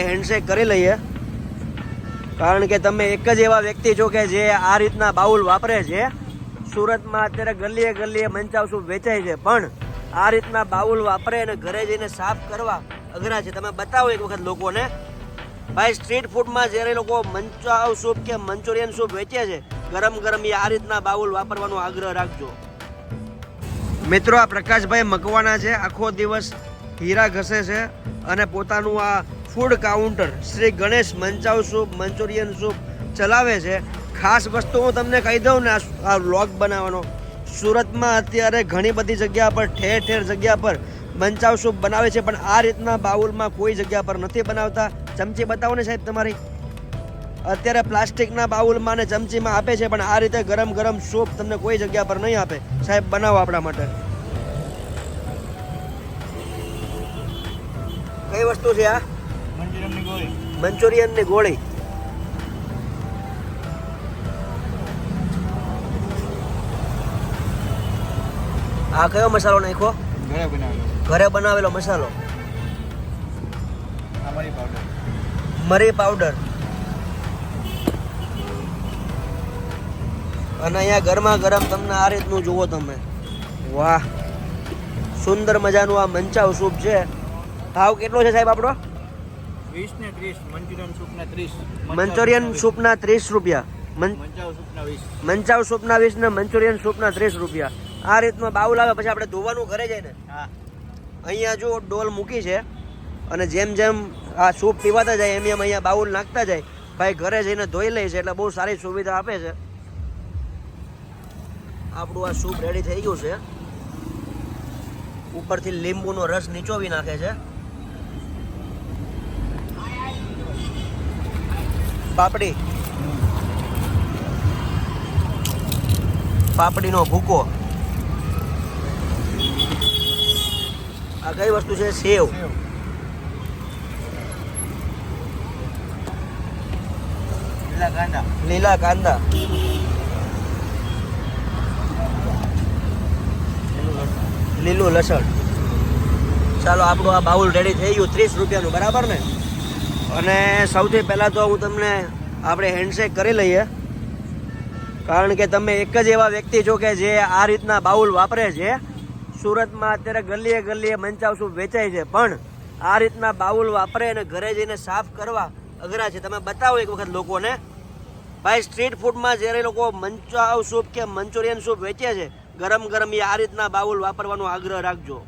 Handshake કરી લઈએ. કારણ કે તમે એક જ એવા વ્યક્તિ છો કે જે આ રીતના બાઉલ વાપરે છે. સુરતમાં અત્યારે ગલીએ ગલીએ મંચાવ સૂપ વેચાય છે. પણ આ રીતના બાઉલ વાપરે અને ઘરે જઈને સાફ કરવા અઘરા છે. તમે બતાવો એક વખત લોકોને. ભાઈ સ્ટ્રીટ ફૂડમાં જ્યારે લોકો મંચાવ સૂપ કે મંચુરિયન સૂપ વેચે છે, ગરમ ગરમ એ આ રીતના બાઉલ વાપરવાનો આગ્રહ રાખજો. મિત્રો, આ પ્રકાશભાઈ મકવાના છે. આખો દિવસ હીરા ઘસે છે અને પોતાનું આ food counter Shri Ganesh manchow soup Manchurian soup ચલાવે છે. ખાસ વસ્તુ હું તમને કહી દઉં ને, આ- વ્લોગ બનાવવાનો. સુરતમાં અત્યારે ઘણી બધી જગ્યા પર, ઠેર ઠેર જગ્યા પર મંચાવ સૂપ બનાવે છે, પણ આ રીતના બાઉલમાં કોઈ જગ્યા પર નથી બનાવતા. ચમચી બતાવો ને સાહેબ તમારી. અત્યારે પ્લાસ્ટિકના બાઉલમાં ને ચમચીમાં આપે છે, પણ આ રીતે ગરમ ગરમ સૂપ તમને કોઈ જગ્યા પર નહીં આપે. સાહેબ, બનાવો આપણા માટે. કઈ વસ્તુ છે આ? મંચુરિયનની ગોળી. આ કયો મસાલો નાખ્યો? ઘરે બનાવેલો. ઘરે બનાવેલો મસાલો? પાવડર મરી પાવડર અને અહીંયા ગરમા ગરમ તમને આ રીતનું જુઓ તમે. વાહ. સુંદર મજાનું આ મંચાવ સૂપ છે. ભાવ કેટલો છે સાહેબ આપણો? વીસ ને ત્રીસ મંચુરિયન સૂપના ત્રીસ. મંચુરિયન સૂપના ત્રીસ રૂપિયા. મંચાવ સૂપના વીસ. ને મંચુરિયન સૂપના ત્રીસ રૂપિયા. આ રીતનો બાઉલ આવે પછી આપણે ધોવાનું ઘરે જાય હા. અહીંયા જો ડોલ મૂકી છે અને જેમ જેમ આ સૂપ પીવાતા જાય એમ એમ અહીંયા બાઉલ નાખતા જાય. ભાઈ ઘરે જઈને ધોઈ લે છે એટલે બહુ સારી સુવિધા આપે છે. આપણું આ સૂપ રેડી થઈ ગયું છે. ઉપરથી લીંબુનો રસ નીચોવી નાખે છે. પાપડી. પાપડીનો ભૂકો. આ કઈ વસ્તુ છે? સેવ. લીલા કાંદા લીલું લસણ. ચાલો, આપણું આ બાઉલ રેડી થઈ ગયું. ત્રીસ રૂપિયાનું, બરાબર ને? અને સૌથી પહેલાં તો હું તમને આપણે હેન્ડશેક કરી લઈએ. કારણ કે તમે એક જ એવા વ્યક્તિ છો કે જે આ રીતના બાઉલ વાપરે છે. સુરતમાં અત્યારે ગલીએ ગલીએ મંચાવ સૂપ વેચાય છે. પણ આ રીતના બાઉલ વાપરે અને ઘરે જઈને સાફ કરવા અઘરા છે. તમે બતાવો એક વખત લોકોને. ભાઈ સ્ટ્રીટ ફૂડમાં જ્યારે લોકો મંચાવ સૂપ કે મંચુરિયન સૂપ વેચે છે, ગરમ ગરમ એ આ રીતના બાઉલ વાપરવાનો આગ્રહ રાખજો.